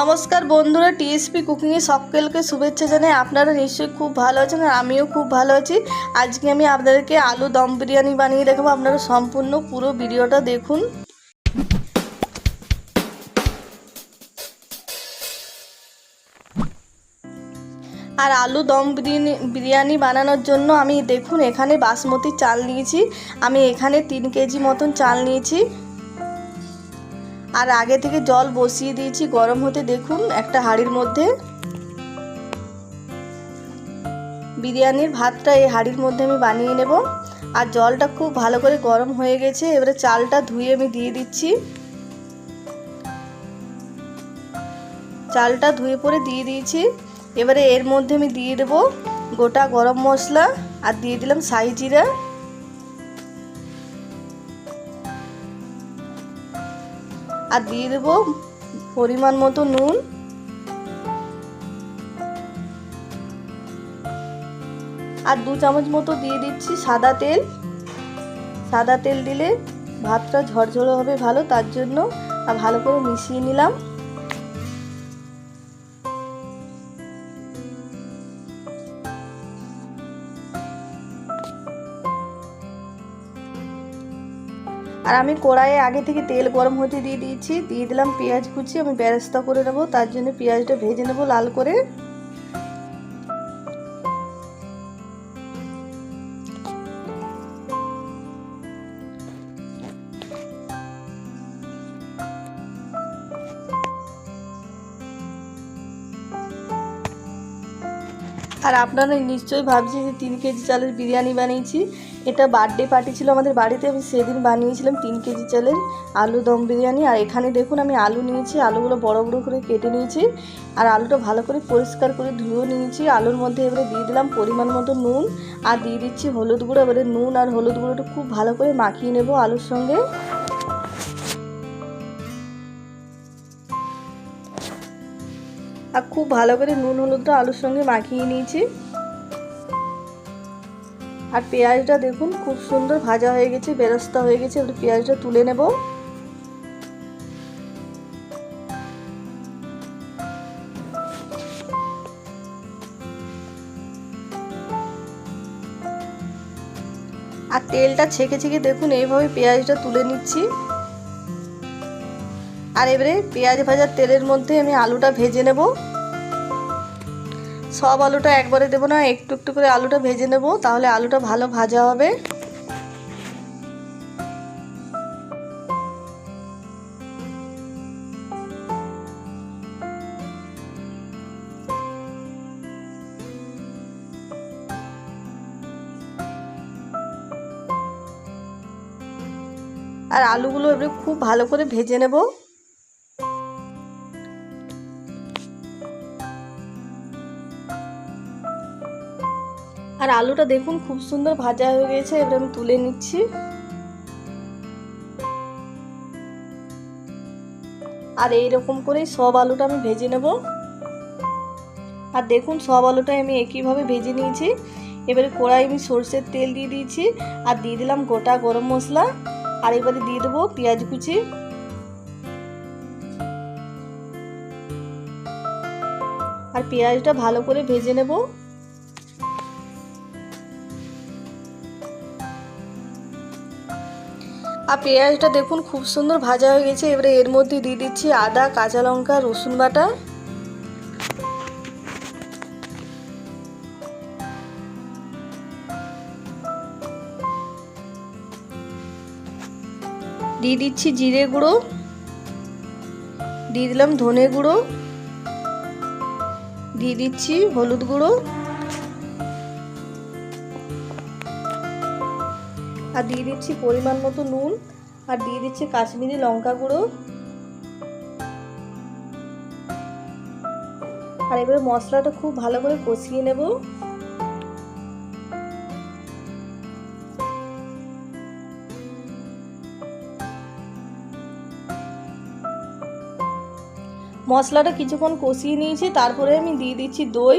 নমস্কার বন্ধুরা, টিএসপি কুকিংয়ে সকলকে শুভেচ্ছা জানাই। আপনারা নিশ্চয়ই খুব ভালো আছেন আর আমিও খুব ভালো আছি। আজকে আমি আপনাদেরকে আলু দম বিরিয়ানি বানিয়ে দেখাবো। আপনারা সম্পূর্ণ পুরো ভিডিওটা দেখুন। আর আলু দম বিরিয়ানি বিরিয়ানি বানানোর জন্য আমি দেখুন এখানে বাসমতি চাল নিয়েছি। আমি এখানে তিন কেজি মতন চাল নিয়েছি। আর আগে থেকে জল বসিয়ে দিয়েছি, গরম হতে দেখুন, একটা হাঁড়ির মধ্যে। বিরিয়ানির ভাতটা এই হাঁড়ির মধ্যে আমি বানিয়ে নেব। আর জলটা খুব ভালো করে গরম হয়ে গেছে, এবারে চালটা ধুয়ে আমি দিয়ে দিচ্ছি। চালটা ধুয়ে পরে দিয়ে দিয়েছি। এবারে এর মধ্যে আমি দিয়ে দেবো গোটা গরম মশলা, আর দিয়ে দিলাম সাই জিরা। আর দিয়ে দেবো পরিমাণ মতো নুন। আর দু চামচ মতো দিয়ে দিচ্ছি সাদা তেল। সাদা তেল দিলে ভাতটা ঝরঝরে হবে ভালো, তার জন্য আর ভালো করে মিশিয়ে নিলাম। আর আমি কড়াইয়ে আগে থেকে তেল গরম হতে দিয়ে দিয়েছি, দিয়ে দিলাম পেঁয়াজ কুচি, আমি বেরেস্তা করে নেব, তার জন্য পেঁয়াজটা ভেজে নেব লাল করে। আর আপনারা নিশ্চয়ই ভাবছি যে তিন কেজি চালের বিরিয়ানি বানিয়েছি। এটা বার্থডে পার্টি ছিল আমাদের বাড়িতে, আমি সেদিন বানিয়েছিলাম তিন কেজি চালের আলু দম বিরিয়ানি। আর এখানে দেখুন, আমি আলু নিয়েছি, আলুগুলো বড় বড় করে কেটে নিয়েছি, আর আলুটা ভালো করে পরিষ্কার করে ধুয়েও নিয়েছি। আলুর মধ্যে এবারে দিয়ে দিলাম পরিমাণ মতো নুন, আর দিয়ে দিচ্ছি হলুদ গুঁড়ো। এবারে নুন আর হলুদ গুঁড়োটা খুব ভালো করে মাখিয়ে নেব আলুর সঙ্গে। আর খুব ভালো করে নুন হলুদটা আলুর সঙ্গে মাখিয়ে নিয়েছি। আর পেঁয়াজটা দেখুন, খুব সুন্দর ভাজা হয়ে গেছে, বেরস্তা হয়ে গেছে এবার পেঁয়াজটা তুলে নেব। আর তেলটা ছেঁকে ছেঁকে দেখুন, এইভাবে পেঁয়াজটা তুলে নিচ্ছি। আর এবারে পেঁয়াজ ভাজার তেলের মধ্যে আমি আলুটা ভেজে নেব। সব আলুটা একবারে দেবো না, একটু একটু করে আলুটা ভেজে নেব, তাহলে আলুটা ভালো ভাজা হবে। আর আলুগুলো এবারে খুব ভালো করে ভেজে নেব। আর আলুটা দেখুন, খুব সুন্দর ভাজা হয়ে গেছে, এবার আমি তুলে নিচ্ছি। আর এই রকম করেই সব আলুটা আমি ভেজে নেব। আর দেখুন, সব আলুটাই আমি একইভাবে ভেজে নিয়েছি। এবারে কড়াই আমি সর্ষের তেল দিয়ে দিয়েছি, আর দিয়ে দিলাম গোটা গরম মশলা। আর এবারে দিয়ে দেবো পেঁয়াজ কুচি। আর পেঁয়াজটা ভালো করে ভেজে নেব। আর পেঁয়াজটা দেখুন, খুব সুন্দর ভাজা হয়ে গেছে। এবারে এর মধ্যে দিয়ে দিচ্ছি আদা, কাঁচা লঙ্কা, রসুন বাটা। দিয়ে দিচ্ছি জিরে গুঁড়ো। দিয়ে দিলাম ধনে গুঁড়ো। দিয়ে দিচ্ছি হলুদ গুঁড়ো। আর দিয়ে দিচ্ছি পরিমাণ মতো নুন আর দিয়ে দিচ্ছি কাশ্মীরি লঙ্কা গুঁড়ো। আর এবারে মশলাটা খুব ভালো করে কষিয়ে নেব। মশলাটা কিছুক্ষণ কষিয়ে নিয়েছি, তারপরে আমি দিয়ে দিচ্ছি দই।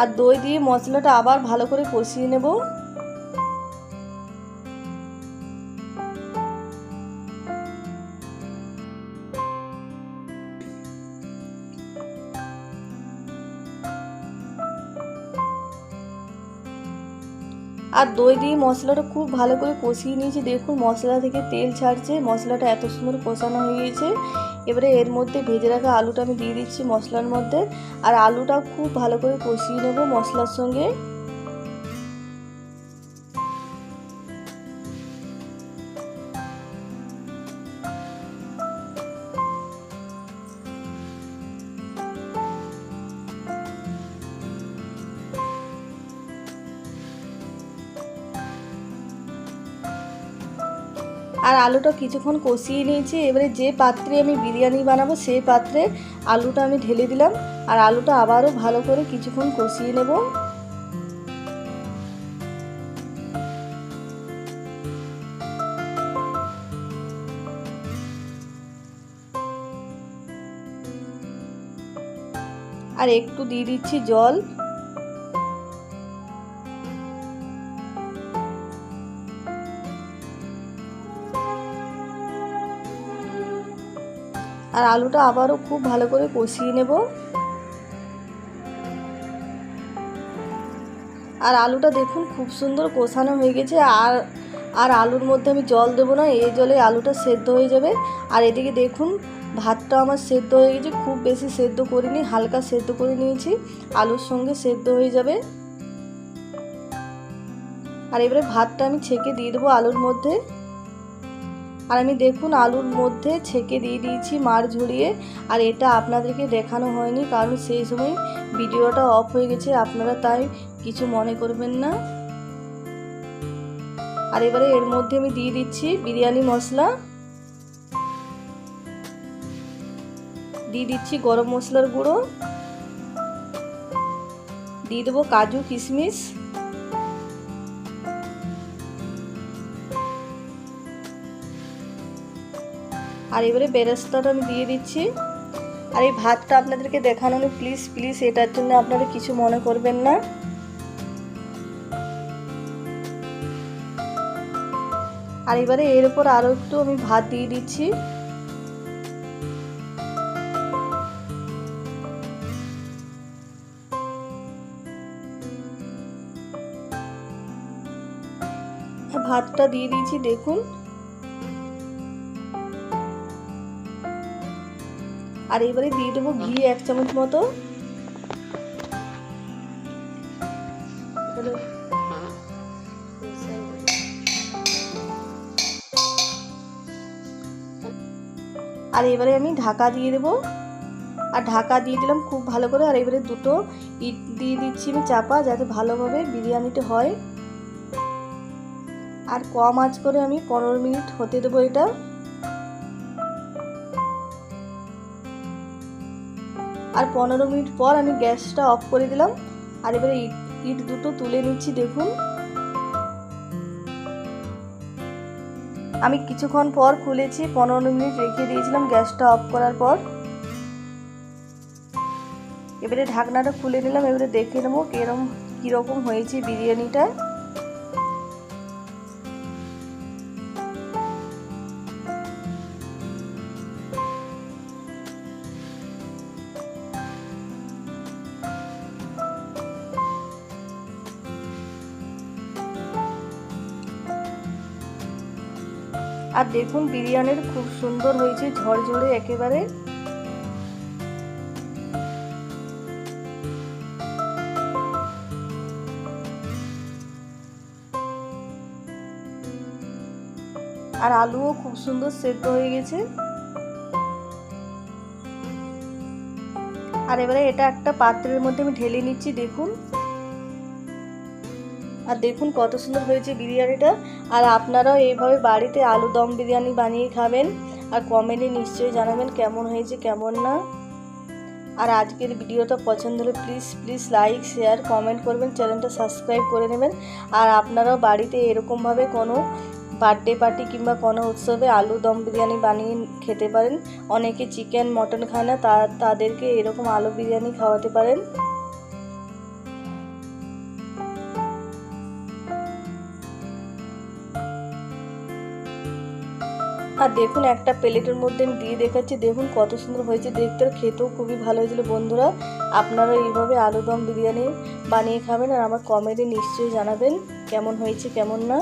আর দই দিয়ে মশলাটা আবার ভালো করে কষিয়ে নেব। আর দই দিয়ে মশলাটা খুব ভালো করে কষিয়ে নিয়েছি। দেখুন, মশলা থেকে তেল ছাড়ছে, মশলাটা এত সুন্দর কষানো হয়ে গেছে এবারে এর মধ্যে ভেজে রাখা আলুটা আমি দিয়ে দিচ্ছি মশলার মধ্যে। আর আলুটা খুব ভালো করে কষিয়ে নেব মশলার সঙ্গে। আর আলুটা কিছুক্ষণ কষিয়ে নিয়েছি। এবারে যে পাত্রে আমি বিরিয়ানি বানাবো, সেই পাত্রে আলুটা আমি ঢেলে দিলাম। আর আলুটা আবারও ভালো করে কিছুক্ষণ কষিয়ে নেব। আর একটু দিয়ে দিচ্ছি জল। আর আলুটা আবারও খুব ভালো করে কষিয়ে নেব। আর আলুটা দেখুন খুব সুন্দর কষানো হয়ে গেছে, আর আর আলুর মধ্যে আমি জল দেবো না, এই জলে আলুটা সেদ্ধ হয়ে যাবে। আর এদিকে দেখুন ভাতটা আমার সেদ্ধ হয়ে গেছে, খুব বেশি সেদ্ধ করিনি, হালকা সেদ্ধ করে নিয়েছি, আলুর সঙ্গে সেদ্ধ হয়ে যাবে। আর এবারে ভাতটা আমি ছেঁকে দিয়ে দেবো আলুর মধ্যে। আর আমি দেখুন আলুর মধ্যে ছেঁকে দিয়ে দিয়েছি মার ঝরিয়ে আর এটা আপনাদেরকে দেখানো হয়নি কারণ সেই সময় ভিডিওটা অফ হয়ে গেছে, আপনারা তাই কিছু মনে করবেন না। আর এবারে এর মধ্যে আমি দিয়ে দিচ্ছি বিরিয়ানি মশলা। দিয়ে দিচ্ছি গরম মশলার গুঁড়ো। দিয়ে দেবো কাজু কিশমিশ। আর এবারে বেরেস্তাটা আমি দিয়ে দিচ্ছি। আর এই ভাতটা আপনাদেরকে দেখানো প্লিজ প্লিজ এটার জন্য আপনারা কিছু মনে করবেন না। আর এবারে এর উপর আরও একটু আমি ভাত দিয়ে দিচ্ছি। ভাতটা দিয়ে দিয়েছি, দেখুন। আর এবারে দিয়ে দেবো ঘি এক চামচ মতো। আর এবারে আমি ঢাকা দিয়ে দেবো। আর ঢাকা দিয়ে দিলাম খুব ভালো করে। আর এবারে দুটো ইট দিয়ে দিচ্ছি আমি চাপা যাতে ভালোভাবে বিরিয়ানিটা হয়। আর কম আঁচ করে আমি পনেরো মিনিট হতে দেবো এটা। আর পনেরো মিনিট পর আমি গ্যাসটা অফ করে দিলাম। আর এবারে ইট ইট দুটো তুলে নিচ্ছি, দেখুন। আমি কিছুক্ষণ পর খুলেছি, পনেরো মিনিট রেখে দিয়েছিলাম গ্যাসটা অফ করার পর। এবারে ঢাকনাটা খুলে নিলাম, এবারে দেখে নেব কিরম, কীরকম হয়েছে বিরিয়ানিটা। আর দেখুন বিরিয়ানির খুব সুন্দর হয়েছে, ঝরঝরে একেবারে। আর আলুও খুব সুন্দর সেদ্ধ হয়ে গেছে। আর এবারে এটা একটা পাত্রের মধ্যে আমি ঢেলে নিচ্ছি, দেখুন। আর দেখুন কত সুন্দর হয়েছে বিরিয়ানিটা। আর আপনারাও এইভাবে বাড়িতে আলু দম বিরিয়ানি বানিয়ে খাবেন। আর কমেন্টে নিশ্চয়ই জানাবেন কেমন হয়েছে, কেমন না। আর আজকের ভিডিওটা পছন্দ হলে please please like share comment করবেন চ্যানেলটা সাবস্ক্রাইব করে নেবেন। আর আপনারাও বাড়িতে এরকমভাবে কোনো বার্থডে পার্টি কিংবা কোনো উৎসবে আলু দম বিরিয়ানি বানিয়ে খেতে পারেন। অনেকে চিকেন মটন খায় না তাদেরকে এরকম আলু বিরিয়ানি খাওয়াতে পারেন। আর দেখুন, একটা প্লেটের মধ্যে আমি দিয়ে দেখাচ্ছি। দেখুন কত সুন্দর হয়েছে। দেখতে আর খেতেও খুবই ভালো হয়েছিল। বন্ধুরা, আপনারা এইভাবে আলুদম বিরিয়ানি বানিয়ে খাবেন আর আমার কমেন্টে নিশ্চয়ই জানাবেন। কেমন হয়েছে, কেমন না।